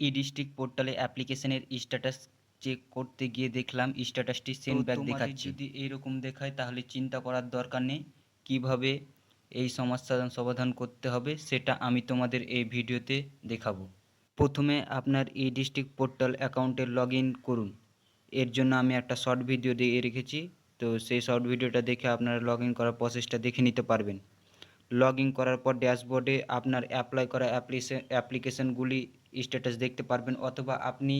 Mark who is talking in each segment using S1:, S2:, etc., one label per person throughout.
S1: ই district পোর্টালে অ্যাপ্লিকেশনের status check করতে গিয়ে দেখলাম স্ট্যাটাসটি সেন্ড ব্যাক দেখাচ্ছে। যদি এইরকম দেখায় তাহলে চিন্তা করার দরকার নেই। কীভাবে এই সমস্যার সমাধান করতে হবে সেটা আমি তোমাদের এই ভিডিওতে দেখাবো। প্রথমে আপনার ই ডিস্ট্রিক্ট পোর্টাল অ্যাকাউন্টে লগ ইন করুন। এর জন্য আমি একটা শর্ট ভিডিও দিয়ে রেখেছি। তো সেই শর্ট ভিডিওটা দেখে আপনারা লগ ইন করার প্রসেসটা দেখে নিতে পারবেন। লগ ইন করার পর ড্যাশবোর্ডে আপনার অ্যাপ্লাই করা অ্যাপ্লিকেশন অ্যাপ্লিকেশনগুলি স্ট্যাটাস দেখতে পারবেন অথবা আপনি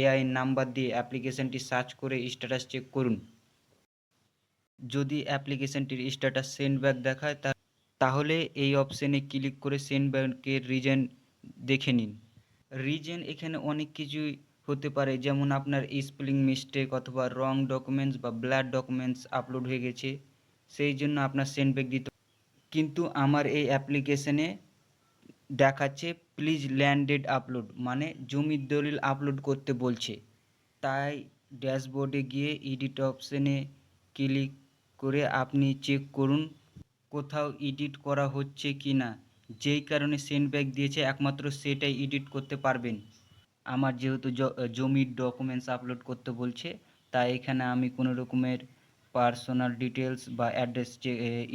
S1: এআই নাম্বার দিয়ে অ্যাপ্লিকেশনটি সার্চ করে স্ট্যাটাস চেক করুন। যদি অ্যাপ্লিকেশনটির স্ট্যাটাস সেন্ড ব্যাক দেখায় তাহলে এই অপশানে ক্লিক করে সেন্ড ব্যাকের রিজেন দেখে নিন। রিজেন এখানে অনেক কিছুই হতে পারে, যেমন আপনার স্পেলিং মিস্টেক অথবা রং ডকুমেন্টস বা ব্ল্যাড ডকুমেন্টস আপলোড হয়ে গেছে, সেই জন্য আপনার সেন্ড ব্যাক দিতে কিন্তু আমার এই অ্যাপ্লিকেশনে দেখাচ্ছে, প্লিজ ল্যান্ডেড আপলোড। মানে জমির দলিল আপলোড করতে বলছে। তাই ড্যাশবোর্ডে গিয়ে এডিট অপশানে ক্লিক করে আপনি চেক করুন, কোথাও এডিট করা হচ্ছে কি না। যেই কারণে সেন্ড ব্যাক দিয়েছে, একমাত্র সেটাই এডিট করতে পারবেন। আমার যেহেতু জমির ডকুমেন্টস আপলোড করতে বলছে, তাই এখানে আমি কোনো রকমের পার্সোনাল ডিটেলস বা অ্যাড্রেস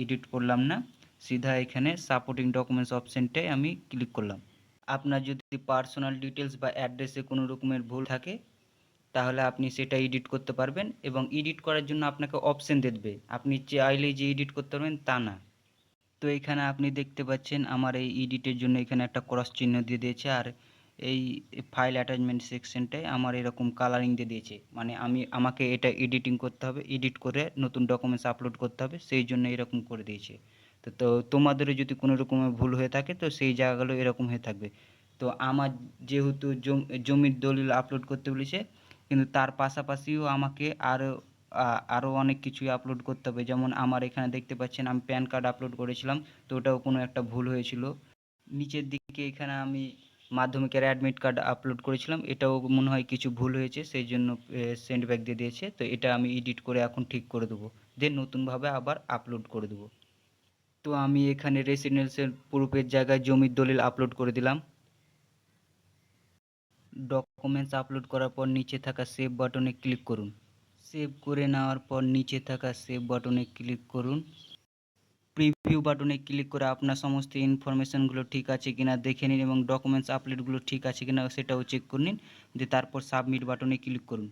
S1: এডিট করলাম না। সিধা এখানে সাপোর্টিং ডকুমেন্টস অপশানটায় আমি ক্লিক করলাম। আপনার যদি পার্সোনাল ডিটেলস বা অ্যাড্রেসে কোনো রকমের ভুল থাকে, তাহলে আপনি সেটা এডিট করতে পারবেন এবং এডিট করার জন্য আপনাকে অপশন দেবে। আপনি চাইলেই যে এডিট করতে পারবেন তা না। তো এখানে আপনি দেখতে পাচ্ছেন আমার এই এডিটের জন্য এখানে একটা ক্রস চিহ্ন দিয়ে দিয়েছে আর এই ফাইল অ্যাটাচমেন্ট সেকশনটায় আমার এরকম কালারিং দিয়ে দিয়েছে। মানে আমি, আমাকে এটা এডিটিং করতে হবে এডিট করে নতুন ডকুমেন্টস আপলোড করতে হবে, সেই জন্য এরকম করে দিয়েছে। তো তো তোমাদেরও যদি কোনো রকমের ভুল হয়ে থাকে, তো সেই জায়গাগুলো এরকম হয়ে থাকবে। তো আমার যেহেতু জম- জমির দলিল আপলোড করতে বলেছে, কিন্তু তার পাশাপাশিও আমাকে আরও আরও অনেক কিছুই আপলোড করতে হবে। যেমন আমার এখানে দেখতে পাচ্ছেন, আমি প্যান কার্ড আপলোড করেছিলাম, তো ওটাও কোনো একটা ভুল হয়েছিল। নিচের দিকে এখানে আমি মাধ্যমিকের অ্যাডমিট কার্ড আপলোড করেছিলাম, এটাও মনে হয় কিছু ভুল হয়েছে, সেই জন্য সেন্ড ব্যাক দিয়ে দিয়েছে। তো এটা আমি এডিট করে এখন ঠিক করে দেবো। দেন নতুনভাবে আবার আপলোড করে দেবো। তো আমি এখানে রেসিডেন্সিয়াল প্রুফের জায়গায় জমির দলিল আপলোড করে দিলাম। ডকুমেন্টস আপলোড করার পর নিচে থাকা সেভ বাটনে ক্লিক করুন। সেভ করে নেওয়ার পর নিচে থাকা সেভ বাটনে ক্লিক করুন। প্রিভিউ বাটনে ক্লিক করে আপনার সমস্ত ইনফরমেশনগুলো ঠিক আছে কিনা দেখে নিন এবং ডকুমেন্টস আপলোডগুলো ঠিক আছে কিনা সেটাও চেক করে নিন। দিয়ে তারপর সাবমিট বাটনে ক্লিক করুন।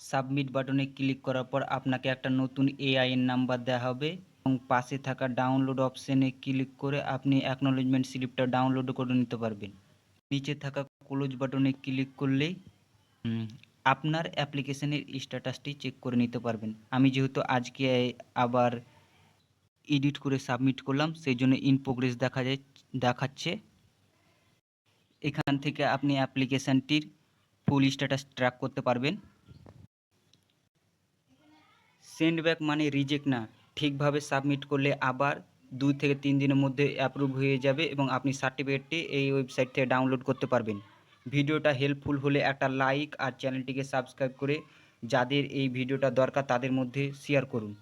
S1: সাবমিট বাটনে ক্লিক করার পর আপনাকে একটা নতুন এআইএন নাম্বার দেওয়া হবে। এবং পাশে থাকা ডাউনলোড অপশানে ক্লিক করে আপনি অ্যাকনোলেজমেন্ট স্লিপটা ডাউনলোড করে নিতে পারবেন। নিচে থাকা ক্লোজ বাটনে ক্লিক করলেই আপনার অ্যাপ্লিকেশনের স্ট্যাটাসটি চেক করে নিতে পারবেন। আমি যেহেতু আজকে আবার এডিট করে সাবমিট করলাম, সেই জন্য ইন প্রোগ্রেস দেখা যায়, দেখাচ্ছে। এখান থেকে আপনি অ্যাপ্লিকেশানটির ফুল স্ট্যাটাস ট্র্যাক করতে পারবেন। সেন্ড ব্যাক মানে রিজেক্ট না। ঠিকভাবে সাবমিট করলে আবার দুই থেকে তিন দিনের মধ্যে অ্যাপ্রুভ হয়ে যাবে এবং আপনি সার্টিফিকেটটি এই ওয়েবসাইট থেকে ডাউনলোড করতে পারবেন। ভিডিওটা হেল্পফুল হলে একটা লাইক আর চ্যানেলটিকে সাবস্ক্রাইব করে যাদের এই ভিডিওটা দরকার তাদের মধ্যে শেয়ার করুন।